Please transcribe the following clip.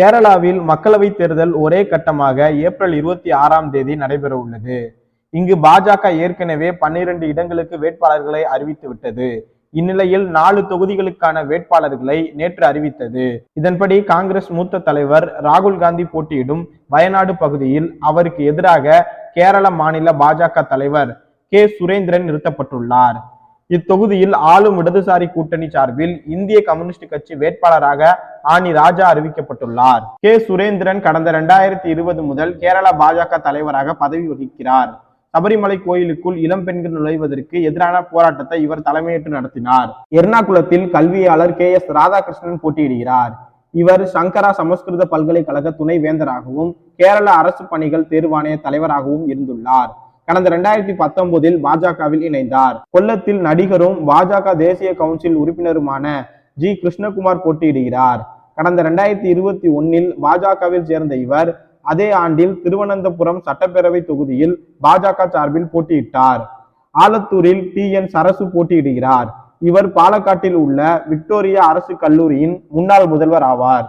கேரளாவில் மக்களவைத் தேர்தல் ஒரே கட்டமாக ஏப்ரல் இருபத்தி ஆறாம் தேதி நடைபெற உள்ளது. இங்கு பாஜக ஏற்கனவே பன்னிரண்டு இடங்களுக்கு வேட்பாளர்களை அறிவித்து விட்டது. இந்நிலையில் நாலு தொகுதிகளுக்கான வேட்பாளர்களை நேற்று அறிவித்தது. இதன்படி காங்கிரஸ் மூத்த தலைவர் ராகுல் காந்தி போட்டியிடும் வயநாடு பகுதியில் அவருக்கு எதிராக கேரள மாநில பாஜக தலைவர் கே. சுரேந்திரன் நிறுத்தப்பட்டுள்ளார். இத்தொகுதியில் ஆளும் இடதுசாரி கூட்டணி சார்பில் இந்திய கம்யூனிஸ்ட் கட்சி வேட்பாளராக ஆனி ராஜா அறிவிக்கப்பட்டுள்ளார். கே. சுரேந்திரன் கடந்த இரண்டாயிரத்தி இருபது முதல் கேரள பாஜக தலைவராக பதவி வகிக்கிறார். சபரிமலை கோயிலுக்குள் இளம் பெண்கள் நுழைவதற்கு எதிரான போராட்டத்தை இவர் தலைமையேற்று நடத்தினார். எர்ணாகுளத்தில் கல்வியாளர் கே. எஸ். ராதாகிருஷ்ணன் போட்டியிடுகிறார். இவர் சங்கரா சமஸ்கிருத பல்கலைக்கழக துணை வேந்தராகவும் கேரள அரசு பணிகள் தேர்வாணைய தலைவராகவும் இருந்துள்ளார். கடந்த இரண்டாயிரத்தி பத்தொன்பதில் பாஜகவில் இணைந்தார். கொல்லத்தில் நடிகரும் பாஜக தேசிய கவுன்சில் உறுப்பினருமான ஜி கிருஷ்ணகுமார் போட்டியிடுகிறார். கடந்த இரண்டாயிரத்தி இருபத்தி ஒன்னில் பாஜகவில் சேர்ந்த இவர் அதே ஆண்டில் திருவனந்தபுரம் சட்டப்பேரவை தொகுதியில் பாஜக சார்பில் போட்டியிட்டார். ஆலத்தூரில் டி என். சரசு போட்டியிடுகிறார். இவர் பாலக்காட்டில் உள்ள விக்டோரியா அரசு கல்லூரியின் முன்னாள் முதல்வர் ஆவார்.